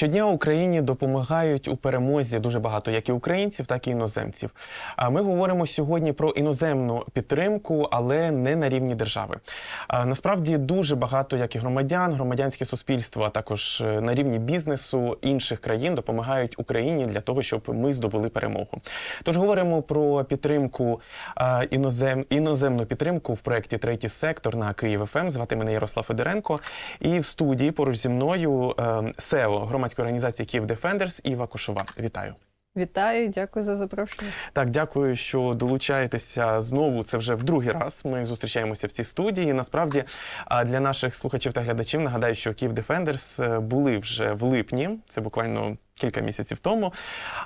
Щодня Україні допомагають у перемозі дуже багато як і українців, так і іноземців. А ми говоримо сьогодні про іноземну підтримку, але не на рівні держави. Насправді дуже багато як і громадян, громадянське суспільство, а також е, на рівні бізнесу інших країн допомагають Україні для того, щоб ми здобули перемогу. Тож говоримо про підтримку інозем, іноземну підтримку в проєкті Третій сектор на Київ ФМ. Звати мене Ярослав Федоренко. І в студії поруч зі мною е, СЕО громадської організації Київ Дефендерс Іва Кошова. Вітаю. Вітаю, дякую за запрошення. Так, дякую, що долучаєтеся знову. Це вже в другий раз. Ми зустрічаємося в цій студії. Насправді, для наших слухачів та глядачів нагадаю, що Київ Дефендерс е, були вже в липні. Це буквально. Кілька місяців тому,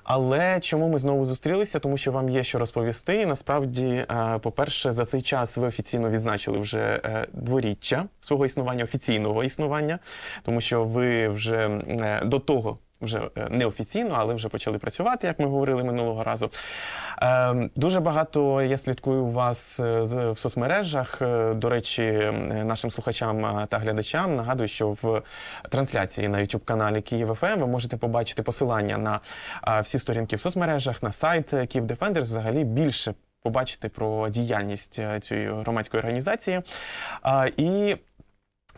але чому ми знову зустрілися? Тому що вам є що розповісти. І насправді, е, по-перше, за цей час ви офіційно відзначили вже е, дворіччя свого існування, офіційного існування, тому що ви вже е, до того вже е, неофіційно, але вже почали працювати, як ми говорили минулого разу. Е, Дуже багато я слідкую вас е, в соцмережах. Е, До речі, нашим слухачам та глядачам нагадую, що в трансляції на youtube каналі Київ ФМ ви можете побачити посилання на всі сторінки в соцмережах, на сайт Київ Defenders, взагалі більше побачити про діяльність цієї громадської організації. І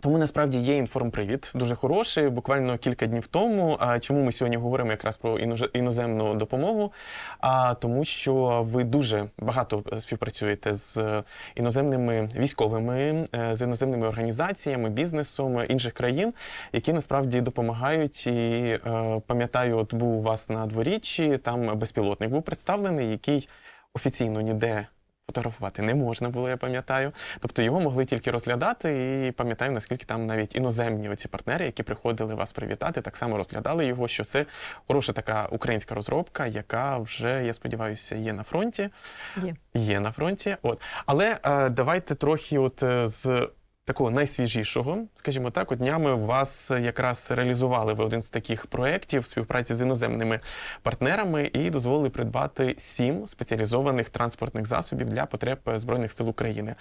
тому насправді є інформпривід дуже хороший. Буквально кілька днів тому. А чому ми сьогодні говоримо якраз про іноземну допомогу? А тому, що ви дуже багато співпрацюєте з е, іноземними військовими, е, з іноземними організаціями, бізнесом інших країн, які насправді допомагають. І е, пам'ятаю, от був у вас на дворіччі, там безпілотник був представлений, який офіційно ніде фотографувати не можна було, я пам'ятаю. Тобто його могли тільки розглядати, і пам'ятаю, наскільки там навіть іноземні оці партнери, які приходили вас привітати, так само розглядали його, що це хороша така українська розробка, яка вже, я сподіваюся, є на фронті. Є. Є на фронті. От. Але е, давайте трохи от е, з. Такого найсвіжішого, скажімо так, от днями вас якраз реалізували ви один з таких проєктів співпраці з іноземними партнерами і дозволили придбати сім спеціалізованих транспортних засобів для потреб Збройних сил України.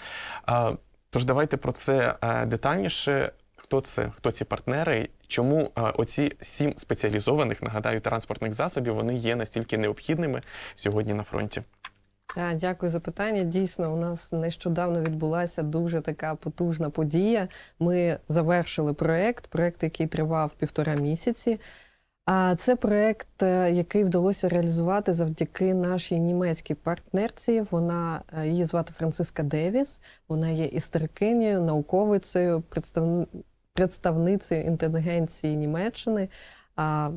Тож давайте про це е, детальніше. Хто це? Хто ці партнери? Чому е, оці сім спеціалізованих, нагадаю, транспортних засобів вони є настільки необхідними сьогодні на фронті? Дякую за питання. Дійсно, у нас нещодавно відбулася дуже така потужна подія. Ми завершили проект, проект, який тривав півтора місяці. А це проект, е, який вдалося реалізувати завдяки нашій німецькій партнерці. Вона е, її звати Франциска Девіс. Вона є історикинею, науковицею, представницею інтелігенції Німеччини. А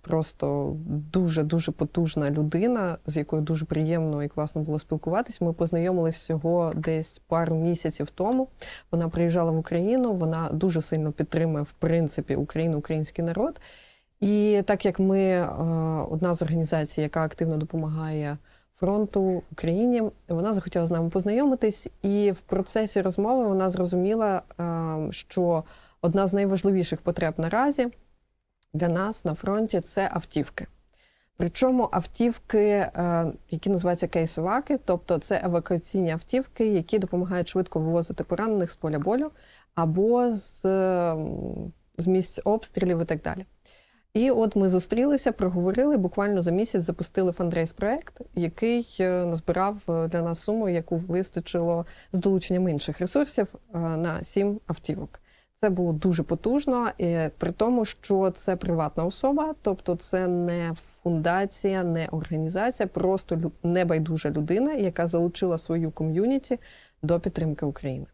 просто дуже дуже потужна людина, з якою дуже приємно і класно було спілкуватись. Ми познайомились всього десь пару місяців тому. Вона приїжджала в Україну. Вона дуже сильно підтримує в принципі Україну, український народ. І так як ми е, одна з організацій, яка активно допомагає фронту Україні, вона захотіла з нами познайомитись, і в процесі розмови вона зрозуміла, е, що одна з найважливіших потреб наразі для нас на фронті це автівки. Причому автівки, е, які називаються кейсоваки, тобто це евакуаційні автівки, які допомагають швидко вивозити поранених з поля болю або з, з місць обстрілів і так далі. І от ми зустрілися, проговорили, буквально за місяць запустили фандрейс-проект, який е, назбирав е, для нас суму, яку вистачило з долученням інших ресурсів на сім автівок. Це було дуже потужно, при тому, що це приватна особа, тобто це не фундація, не організація, просто небайдужа людина, яка залучила свою ком'юніті до підтримки України.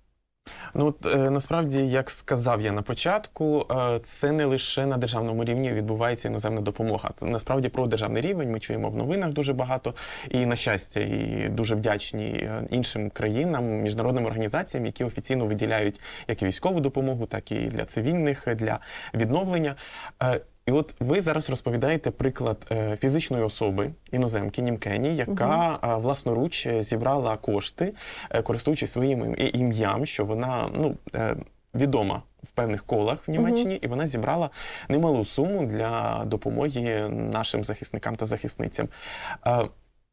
Ну от е, насправді, як сказав я на початку, е, це не лише на державному рівні відбувається іноземна допомога. Насправді про державний рівень. Ми чуємо в новинах дуже багато, і на щастя, і дуже вдячні е, іншим країнам, міжнародним організаціям, які офіційно виділяють як і військову допомогу, так і для цивільних, для відновлення. І от ви зараз розповідаєте приклад е, фізичної особи іноземки Німкені, яка угу. власноруч е, зібрала кошти, е, користуючись своїм ім'ям, що вона ну. Відома в певних колах в Німеччині, і вона зібрала немалу суму для допомоги нашим захисникам та захисницям.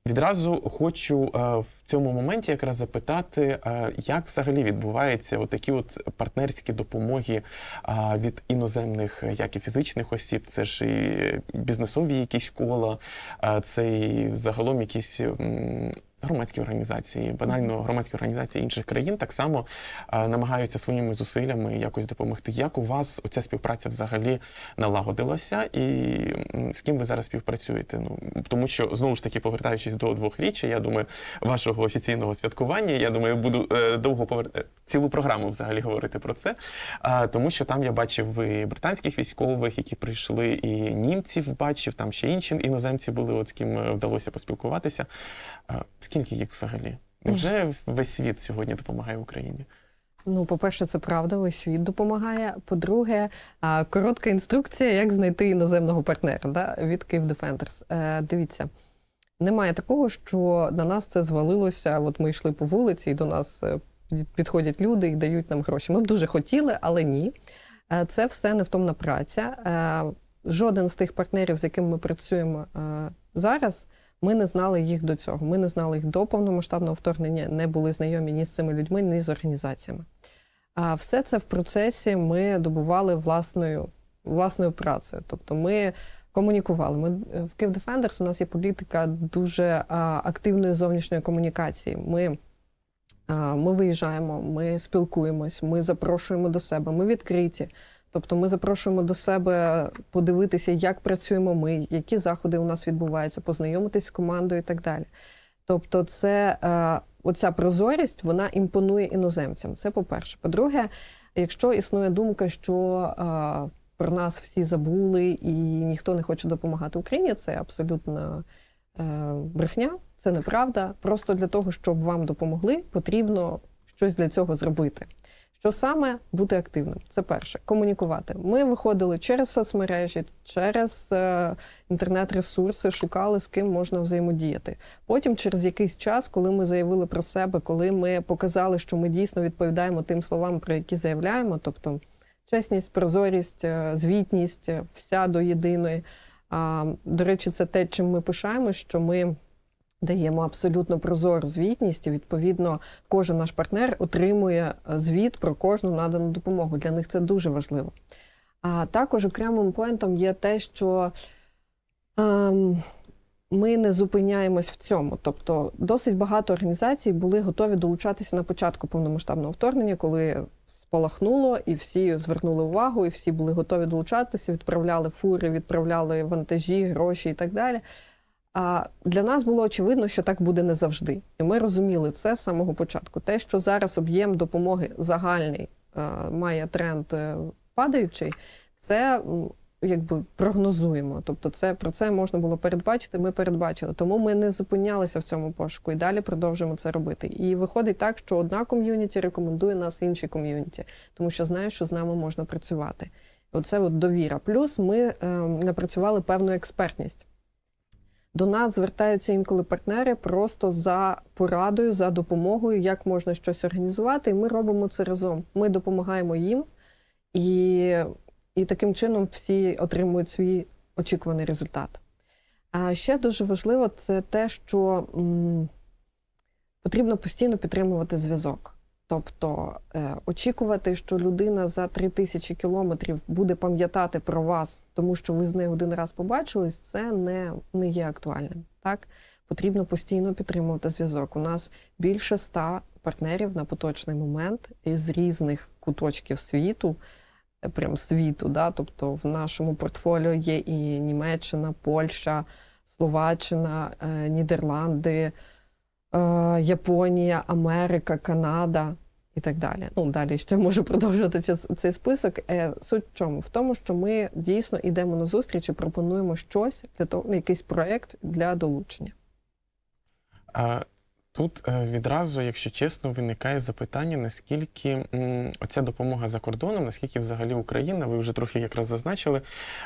Відразу хочу е, в цьому моменті якраз запитати, е, як взагалі відбуваються такі от партнерські допомоги е, від іноземних, як і фізичних осіб, це ж і бізнесові якісь кола, це і загалом якісь громадські організації, банально громадські організації інших країн так само е, намагаються своїми зусиллями якось допомогти. Як у вас оця співпраця взагалі налагодилася, і з ким ви зараз співпрацюєте? Ну тому що знову ж таки, повертаючись до двохріччя, я думаю, вашого офіційного святкування, я думаю, буду е, довго повер... е, цілу програму взагалі говорити про це. Тому що там я бачив і британських військових, які прийшли, і німців бачив, там ще інші іноземці були, от з ким вдалося поспілкуватися. А, скільки їх взагалі? Невже весь світ сьогодні допомагає Україні? Ну, по-перше, це правда, весь світ допомагає. По-друге, коротка інструкція, як знайти іноземного партнера да, від Київ. Е, Дивіться, немає такого, що на нас це звалилося. От ми йшли по вулиці, і до нас е, підходять люди і дають нам гроші. Ми б дуже хотіли, але ні. Е, Це все невтомна праця. Е, Жоден з тих партнерів, з якими ми працюємо зараз, ми не знали їх до цього. Ми не знали їх до повномасштабного вторгнення, не були знайомі ні з цими людьми, ні з організаціями. А все це в процесі ми добували власною, власною працею. Тобто ми комунікували. Ми е, в Київ Defenders у нас є політика дуже а, активної зовнішньої комунікації. Ми, а, ми виїжджаємо, ми спілкуємось, ми запрошуємо до себе, ми відкриті. Тобто ми запрошуємо до себе подивитися, як працюємо ми, які заходи у нас відбуваються, познайомитись з командою і так далі. Тобто, це е, оця прозорість вона імпонує іноземцям. Це по-перше. По-друге, якщо існує думка, що е, про нас всі забули і ніхто не хоче допомагати Україні, це абсолютно е, брехня, це неправда. Просто для того, щоб вам допомогли, потрібно щось для цього зробити. Що саме бути активним? Це перше комунікувати. Ми виходили через соцмережі, через е, інтернет-ресурси, шукали з ким можна взаємодіяти. Потім, через якийсь час, коли ми заявили про себе, коли ми показали, що ми дійсно відповідаємо тим словам, про які заявляємо, тобто чесність, прозорість, е, звітність, е, вся до єдиної. А, до речі, це те, чим ми пишаємось, що ми. Даємо абсолютно прозору звітність, і відповідно кожен наш партнер отримує е, звіт про кожну надану допомогу. Для них це дуже важливо. А також окремим поінтом є те, що ем, ми не зупиняємось в цьому. Тобто, досить багато організацій були готові долучатися на початку повномасштабного вторгнення, коли спалахнуло, і всі звернули увагу, і всі були готові долучатися, відправляли фури, відправляли вантажі, гроші і так далі. А для нас було очевидно, що так буде не завжди. І ми розуміли це з самого початку. Те, що зараз об'єм допомоги загальний е, має тренд е, падаючий, це якби прогнозуємо. Тобто, це про це можна було передбачити. Ми передбачили. Тому ми не зупинялися в цьому пошуку і далі продовжуємо це робити. І виходить так, що одна ком'юніті рекомендує нас іншій ком'юніті, тому що знає, що з нами можна працювати. Оце от довіра. Плюс ми е, напрацювали певну експертність. До нас звертаються інколи партнери просто за порадою, за допомогою, як можна щось організувати, і ми робимо це разом. Ми допомагаємо їм, і, і таким чином всі отримують свій очікуваний результат. А ще дуже важливо це те, що м, потрібно постійно підтримувати зв'язок. Тобто е, очікувати, що людина за три тисячі кілометрів буде пам'ятати про вас, тому що ви з нею один раз побачились, це не, не є актуальним. Так потрібно постійно підтримувати зв'язок. У нас більше ста партнерів на поточний момент із різних куточків світу, е, прям світу. Да? Тобто в нашому портфоліо є і Німеччина, Польща, Словаччина, е, Нідерланди. Е, Японія, Америка, Канада і так далі. Ну, далі ще можу продовжувати цей список. Е, Суть в чому? В тому, що ми дійсно йдемо на зустріч і пропонуємо щось для того, якийсь проєкт для долучення. Тут е, відразу, якщо чесно, виникає запитання, наскільки оця допомога за кордоном, наскільки взагалі Україна, ви вже трохи якраз зазначили,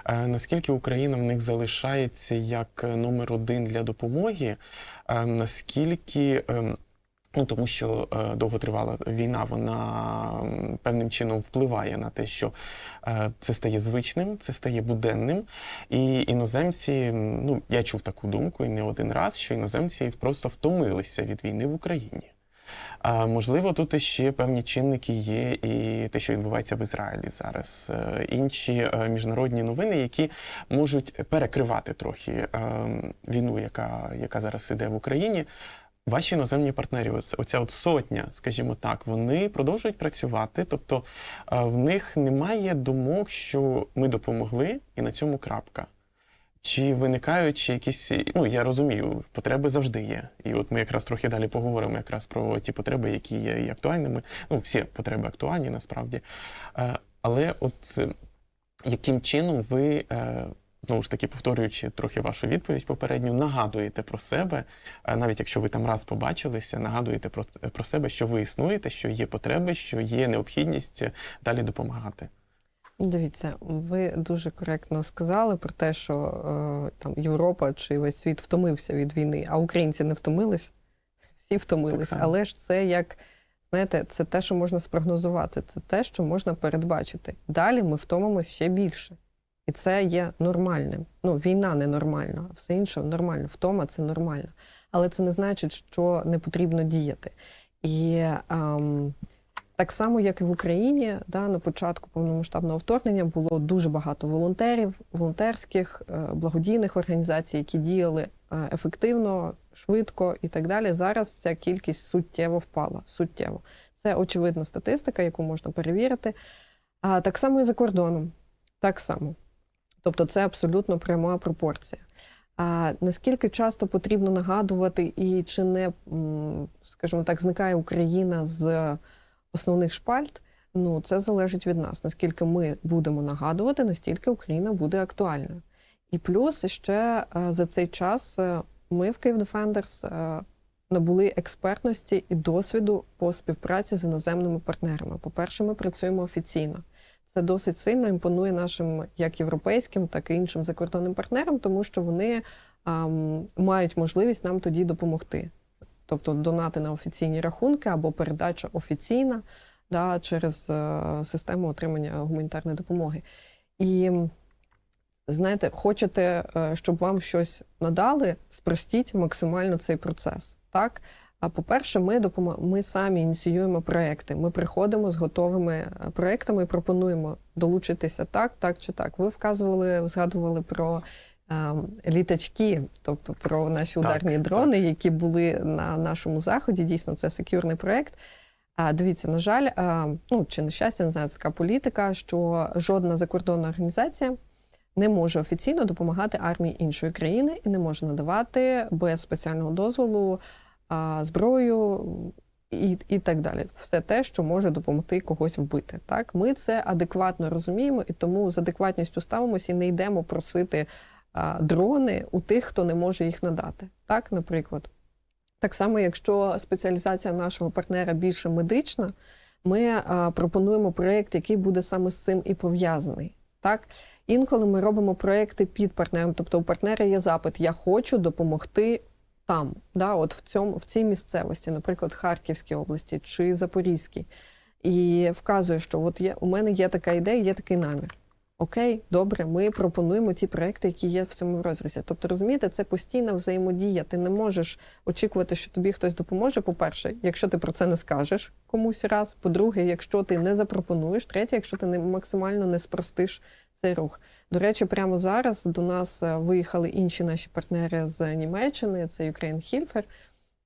е, наскільки Україна в них залишається як е, номер один для допомоги, наскільки. Ем, Ну, тому що е, довготривала війна, вона певним чином впливає на те, що е, це стає звичним, це стає буденним. І іноземці, ну я чув таку думку і не один раз, що іноземці просто втомилися від війни в Україні. А, можливо, тут іще певні чинники є, і те, що відбувається в Ізраїлі зараз. Е, Інші е, міжнародні новини, які можуть перекривати трохи е, війну, яка, яка зараз іде в Україні. Ваші іноземні партнери, оця от сотня, скажімо так, вони продовжують працювати. Тобто е, в них немає думок, що ми допомогли, і на цьому крапка. Чи виникають ще якісь, ну я розумію, потреби завжди є. І от ми якраз трохи далі поговоримо якраз про ті потреби, які є і актуальними. Ну, всі потреби актуальні насправді. Е, Але от е, яким чином ви, знову ж таки, повторюючи трохи вашу відповідь попередню, нагадуєте про себе, е, навіть якщо ви там раз побачилися, нагадуєте про, про себе, що ви існуєте, що є потреби, що є необхідність е, далі допомагати. Дивіться, ви дуже коректно сказали про те, що е, там Європа чи весь світ втомився від війни, а українці не втомились. Всі втомились. Але ж це як, знаєте, це те, що можна спрогнозувати, це те, що можна передбачити. Далі ми втомимось ще більше. І це є нормальним. Ну, війна ненормальна, а все інше нормально. Втома це нормально. Але це не значить, що не потрібно діяти. І ем, так само, як і в Україні, да, на початку повномасштабного вторгнення було дуже багато волонтерів, волонтерських, е, благодійних організацій, які діяли е, ефективно, швидко і так далі. Зараз ця кількість суттєво впала. Суттєво. Це очевидна статистика, яку можна перевірити. А так само і за кордоном. Так само. Тобто це абсолютно пряма пропорція. А наскільки часто потрібно нагадувати, і чи не, скажімо так, зникає Україна з основних шпальт, ну це залежить від нас. Наскільки ми будемо нагадувати, настільки Україна буде актуальною. І плюс ще е, за цей час е, ми в Київ е, набули експертності і досвіду по співпраці з іноземними партнерами. По-перше, ми працюємо офіційно. Це досить сильно імпонує нашим як європейським, так і іншим закордонним партнерам, тому що вони ам, мають можливість нам тоді допомогти. Тобто донати на офіційні рахунки або передача офіційна да, через е, систему отримання гуманітарної допомоги. І знаєте, хочете, е, щоб вам щось надали, спростіть максимально цей процес. Так? А по-перше, ми допомо- ми самі ініціюємо проекти. Ми приходимо з готовими е, проектами і пропонуємо долучитися так, так чи так. Ви вказували, згадували про е, літачки, тобто про наші ударні так. дрони, які були на нашому заході. Дійсно, це секюрний проект. А дивіться, на жаль, е, ну чи на щастя, не знаю, така політика, що жодна закордонна організація не може офіційно допомагати армії іншої країни і не може надавати без спеціального дозволу зброю і, і так далі. Все те, що може допомогти когось вбити. Так, ми це адекватно розуміємо, і тому з адекватністю ставимося і не йдемо просити дрони у тих, хто не може їх надати. Так, наприклад. Так само, якщо спеціалізація нашого партнера більше медична, ми а, пропонуємо проєкт, який буде саме з цим і пов'язаний. Так? Інколи ми робимо проекти під партнером, тобто у партнера є запит: я хочу допомогти там, да, от в, цьому, в цій місцевості, наприклад, Харківській області чи Запорізькій, і вказує, що от є, у мене є така ідея, є такий намір. Окей, добре, ми пропонуємо ті проекти, які є в цьому розрізі. Тобто, розумієте, це постійна взаємодія. Ти не можеш очікувати, що тобі хтось допоможе. По-перше, якщо ти про це не скажеш комусь раз. По-друге, якщо ти не запропонуєш, третє, якщо ти не максимально не спростиш цей рух. До речі, прямо зараз до нас е, виїхали інші наші партнери з Німеччини, це Ukraine Hilfer.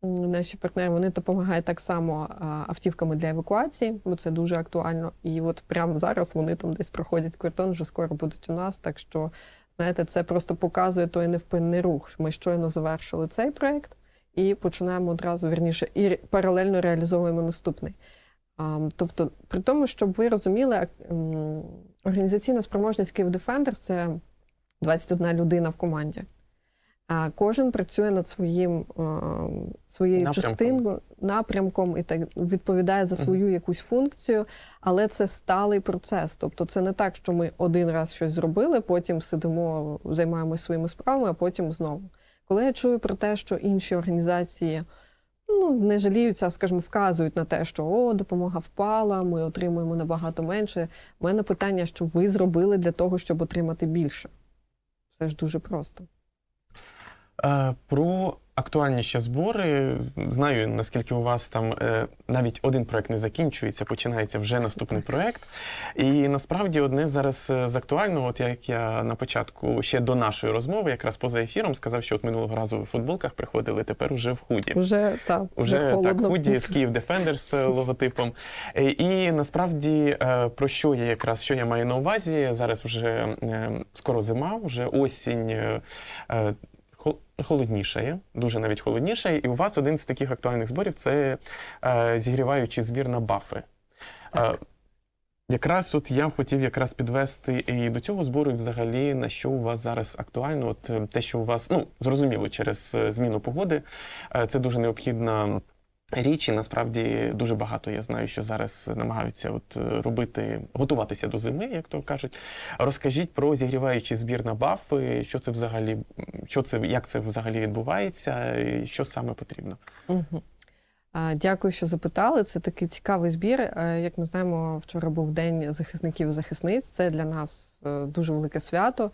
Наші партнери вони допомагають так само автівками для евакуації, бо це дуже актуально. І от прямо зараз вони там десь проходять кордон, вже скоро будуть у нас. Так що, знаєте, це просто показує той невпинний рух. Ми щойно завершили цей проект і починаємо одразу вірніше, і паралельно реалізовуємо наступний. Тобто, при тому, щоб ви розуміли, організаційна спроможність Київ Defenders – це 21 людина в команді. А кожен працює над своїм своєю частиною, напрямком і так відповідає за свою якусь функцію, але це сталий процес. Тобто, це не так, що ми один раз щось зробили, потім сидимо, займаємося своїми справами, а потім знову. Коли я чую про те, що інші організації ну, не жаліються, а, скажімо, вказують на те, що о, допомога впала, ми отримуємо набагато менше. У мене питання, що ви зробили для того, щоб отримати більше. Все ж дуже просто. Е, Актуальніші збори знаю, наскільки у вас там е, навіть один проект не закінчується, починається вже наступний проект. І насправді одне зараз е, з актуального, от як я на початку ще до нашої розмови, якраз поза ефіром, сказав, що от минулого разу в футболках приходили, тепер уже в худі. Вже, та, Вже так, худі з Київ Defenders логотипом. Е, І насправді е, про що я якраз що я маю на увазі? Зараз вже е, скоро зима, вже осінь. Хол- Холоднішає, дуже навіть холоднішає, і у вас один з таких актуальних зборів це е, зігріваючий збір на бафи. Так. Е, якраз тут я хотів якраз підвести і до цього збору, і взагалі на що у вас зараз актуально. От е, те, що у вас, ну зрозуміло, через е, зміну погоди, це дуже необхідна річ, і насправді дуже багато я знаю, що зараз намагаються от е, робити, готуватися до зими, як то кажуть. Розкажіть про зігріваючий збір на бафи, що це взагалі, що це, як це взагалі відбувається, і що саме потрібно. А, Дякую, що запитали. Це такий цікавий збір. Е, Як ми знаємо, вчора був День захисників і захисниць. Це для нас е, дуже велике свято.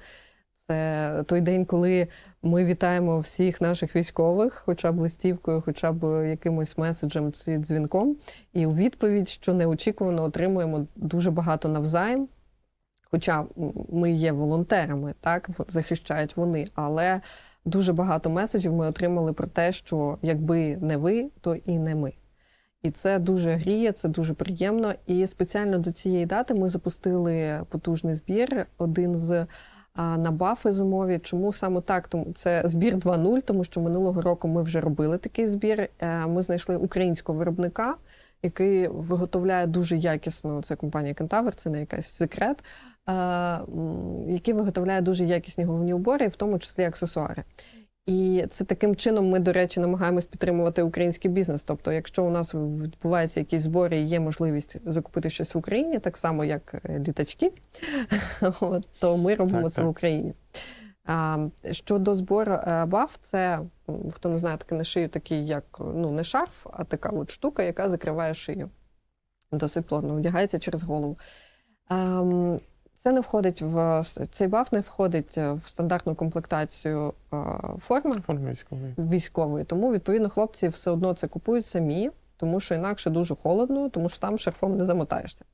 Це той день, коли ми вітаємо всіх наших військових, хоча б листівкою, хоча б якимось меседжем чи дзвінком. І у відповідь, що неочікувано, отримуємо дуже багато навзаєм. Хоча ми є волонтерами, так захищають вони, але дуже багато меседжів ми отримали про те, що якби не ви, то і не ми. І це дуже гріє, це дуже приємно. І спеціально до цієї дати ми запустили потужний збір, один з на бафи зимові. Чому саме так? Тому це збір 2.0, тому що минулого року ми вже робили такий збір. Е, Ми знайшли українського виробника, який виготовляє дуже якісно. Це компанія Кентавр, це не якась секрет. е, Який виготовляє дуже якісні головні убори, в тому числі аксесуари. І це таким чином ми, до речі, намагаємось підтримувати український бізнес. Тобто, якщо у нас відбуваються якісь збори і є можливість закупити щось в Україні, так само як е, літачки, от, то ми робимо Так, це так. в Україні. А, щодо збору е, баф, це хто не знає, таке на шию такий, як ну не шарф, а така от штука, яка закриває шию. Досить плотно вдягається через голову. Це не входить в цей баф не входить е, в стандартну комплектацію е, форми військової. військової. Тому відповідно хлопці все одно це купують самі, тому що інакше дуже холодно, тому що там шарфом не замотаєшся.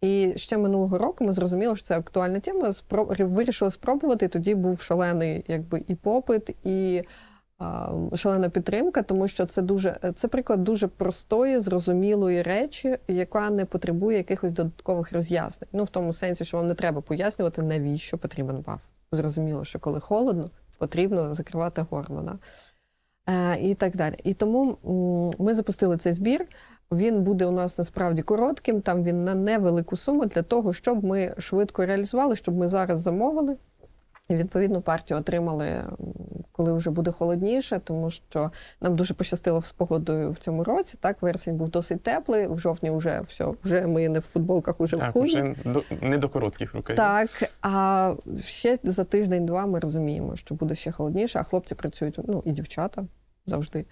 І ще минулого року ми зрозуміли, що це актуальна тема. спро- Вирішили спробувати. Тоді був шалений, якби і попит, і шалена підтримка, тому що це дуже це приклад дуже простої, зрозумілої речі, яка не потребує якихось додаткових роз'яснень. Ну в тому сенсі, що вам не треба пояснювати, навіщо потрібен баф. Зрозуміло, що коли холодно, потрібно закривати горло. Да? Е, і так далі. І тому ми запустили цей збір. Він буде у нас насправді коротким. Там він на невелику суму для того, щоб ми швидко реалізували, щоб ми зараз замовили. І відповідно партію отримали, коли вже буде холодніше, тому що нам дуже пощастило з погодою в цьому році. Так, вересень був досить теплий. В жовтні вже все, вже ми не в футболках, уже в Так, худі. вже не до коротких рукавів. Так, а ще за тиждень-два ми розуміємо, що буде ще холодніше, а хлопці працюють, ну і дівчата завжди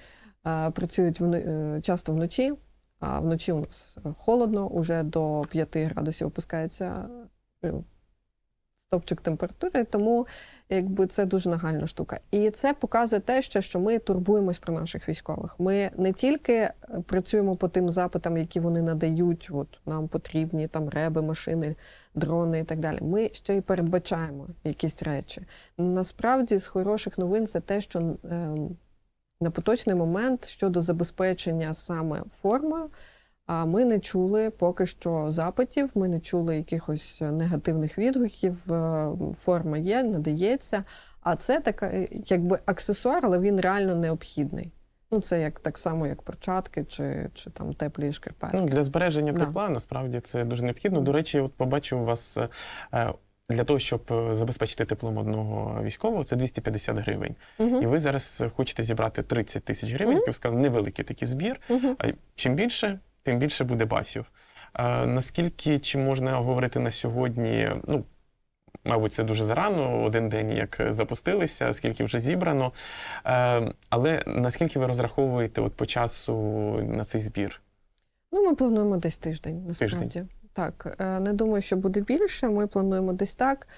працюють вно- е, часто вночі. А вночі у нас холодно, уже до 5 градусів опускається е, стопчик температури, тому якби це дуже нагальна штука. І це показує те, ще, що ми турбуємось про наших військових. Ми не тільки е, працюємо по тим запитам, які вони надають, от нам потрібні там реби, машини, дрони і так далі. Ми ще й передбачаємо якісь речі. Насправді, з хороших новин це те, що ем, на поточний момент щодо забезпечення саме форми. А ми не чули поки що запитів, ми не чули якихось негативних відгуків. Е, Форма є, надається. А це така, е, якби аксесуар, але він реально необхідний. Ну, це як так само, як перчатки чи, чи там теплі шкарпетки. Ну, для збереження Да. тепла насправді це дуже необхідно. До речі, от побачив у вас е, для того, щоб забезпечити теплом одного військового, це 250 гривень. Мгм. І ви зараз хочете зібрати 30 тисяч гривень, Мгм. як ви сказали, невеликий такий збір. Мгм. А чим більше, тим більше буде бафів. Е, наскільки чи можна говорити на сьогодні? Ну, мабуть, це дуже зарано, один день як запустилися, скільки вже зібрано. Е, але наскільки ви розраховуєте от по часу на цей збір? Ну, ми плануємо десь тиждень, насправді. Так, е, не думаю, що буде більше. Ми плануємо десь так.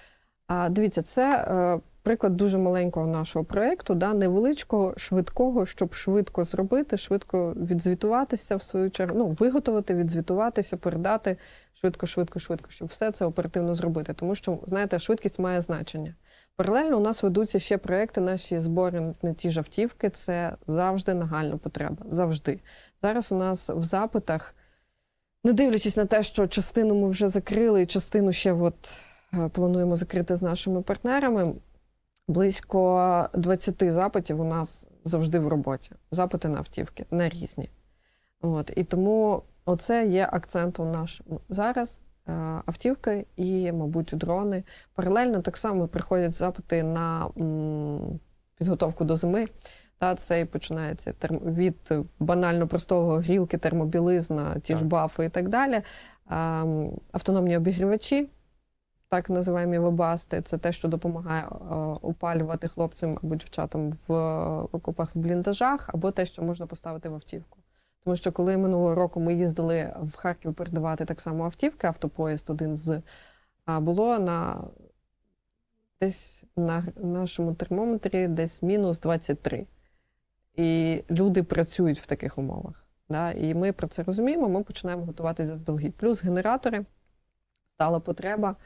А дивіться, це е, приклад дуже маленького нашого проєкту, да, невеличкого, швидкого, щоб швидко зробити, швидко відзвітуватися в свою чергу, ну, виготовити, відзвітуватися, передати швидко, швидко, швидко, щоб все це оперативно зробити. Тому що, знаєте, швидкість має значення. Паралельно у нас ведуться ще проекти, наші збори на ті ж автівки. Це завжди нагальна потреба. Завжди. Зараз у нас в запитах, не дивлячись на те, що частину ми вже закрили, і частину ще от е, плануємо закрити з нашими партнерами. Близько 20 запитів у нас завжди в роботі. Запити на автівки, на різні. От, і тому оце є акцентом нашим зараз. е, Автівки і, мабуть, дрони. Паралельно так само приходять запити на м, підготовку до зими. Та це і починається терм- від банально простого грілки, термобілизна, ті ж бафи і так далі. А, автономні обігрівачі, так називаємо вебасти, це те, що допомагає е, опалювати хлопцям або дівчатам в е, окопах в бліндажах, або те, що можна поставити в автівку. Тому що коли минулого року ми їздили в Харків передавати так само автівки, автопоїзд один з а було на десь на нашому термометрі десь мінус 23. І люди працюють в таких умовах. Да? І ми про це розуміємо, ми починаємо готуватися заздалегідь. Плюс генератори стала потреба.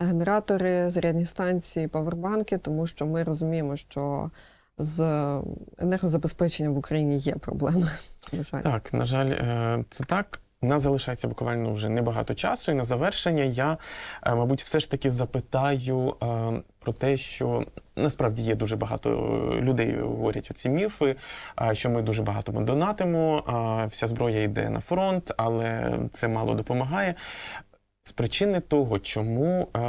Генератори, зарядні станції, павербанки, тому що ми розуміємо, що з енергозабезпеченням в Україні є проблеми. На жаль. Так, на жаль, е, це так. У нас залишається буквально вже небагато часу, і на завершення я, е, мабуть, все ж таки запитаю е, про те, що насправді є дуже багато людей говорять оці міфи, що ми дуже багато донатимо, вся зброя йде на фронт, але це мало допомагає. З причини того, чому е,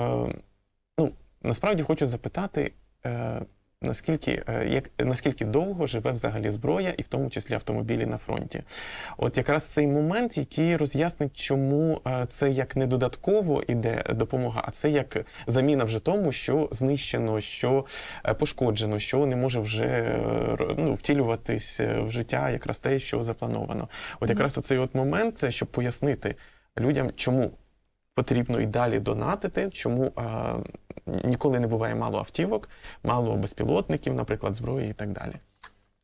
ну, насправді хочу запитати. е, Наскільки, е, як, наскільки довго живе взагалі зброя, і в тому числі автомобілі на фронті? От якраз цей момент, який роз'яснить, чому е, це як не додатково іде допомога, а це як заміна вже тому, що знищено, що е, пошкоджено, що не може вже е, ну, втілюватись в життя, якраз те, що заплановано. От якраз оцей от момент, щоб пояснити людям, чому потрібно і далі донатити, чому е, ніколи не буває мало автівок, мало безпілотників, наприклад, зброї і так далі.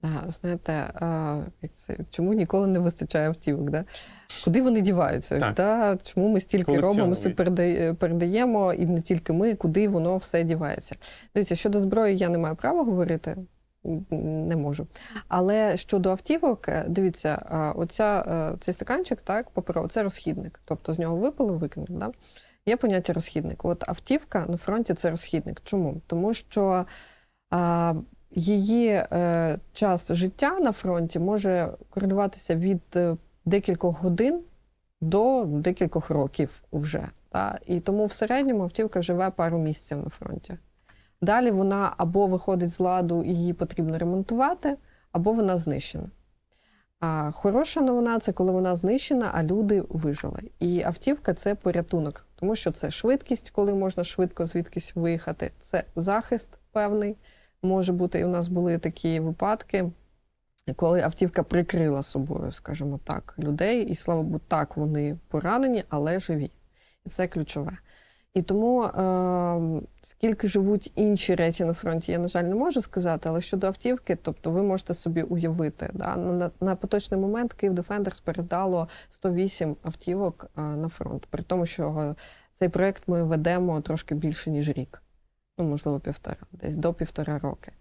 Да, знаєте, а, як це, чому ніколи не вистачає автівок? Да? Куди вони діваються? Так. Да? Чому ми стільки робимо, все передаємо, і не тільки ми, куди воно все дівається? Дивіться, щодо зброї я не маю права говорити, не можу. Але щодо автівок, е, дивіться, оця, е, цей стаканчик, так, паперовий, це розхідник. Тобто з нього випили, викинули. Да? Є поняття розхідник. От автівка на фронті це розхідник. Чому? Тому що а, її е, час життя на фронті може корелюватися від е, декількох годин до декількох років вже. Та? І тому в середньому автівка живе пару місяців на фронті. Далі вона або виходить з ладу, і її потрібно ремонтувати, або вона знищена. А хороша новина це коли вона знищена, а люди вижили. І автівка це порятунок, тому що це швидкість, коли можна швидко звідкись виїхати. Це захист певний. Може бути, і у нас були такі випадки, коли автівка прикрила собою, скажімо так, людей, і слава Богу, так вони поранені, але живі. І це ключове. І тому е, скільки живуть інші речі на фронті, я, на жаль, не можу сказати, але щодо автівки, тобто ви можете собі уявити, да, на, на, поточний момент Київ Defenders передало 108 автівок е, на фронт, при тому, що цей проект ми ведемо трошки більше, ніж рік. Ну, можливо, півтора, десь до півтора роки.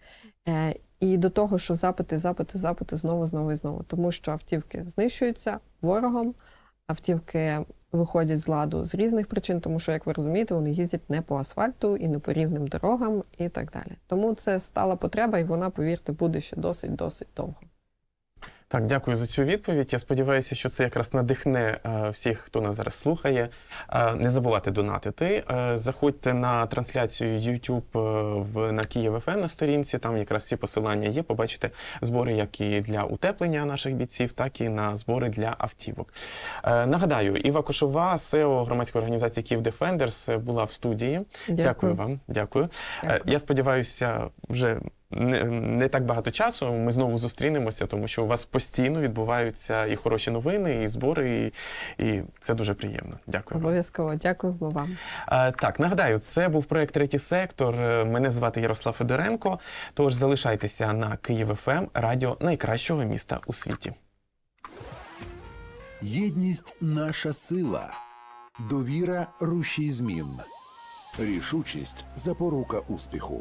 Е, і до того, що запити, запити, запити знову, знову і знову. Тому що автівки знищуються ворогом, автівки виходять з ладу з різних причин, тому що, як ви розумієте, вони їздять не по асфальту і не по різним дорогам, і так далі. Тому це стала потреба, і вона, повірте, буде ще досить досить довго. Так, дякую за цю відповідь. Я сподіваюся, що це якраз надихне е, всіх, хто нас зараз слухає. Е, не забувайте донатити. Е, заходьте на трансляцію YouTube в на Київ ФМ на сторінці. Там якраз всі посилання є. Побачите збори як і для утеплення наших бійців, так і на збори для автівок. Нагадаю, Іва Кошова, СЕО громадської організації Київ Дефендерс, була в студії. Дякую, вам. Дякую. Дякую. Я сподіваюся, вже не, не так багато часу. Ми знову зустрінемося, тому що у вас постійно відбуваються і хороші новини, і збори, і, і це дуже приємно. Дякую. вам. Обов'язково дякуємо вам. Е, Так, нагадаю, це був проект Третій сектор. Е, Мене звати Ярослав Федоренко. Тож залишайтеся на Київ ФМ, радіо найкращого міста у світі. Єдність наша сила, довіра рушій змін, рішучість запорука успіху.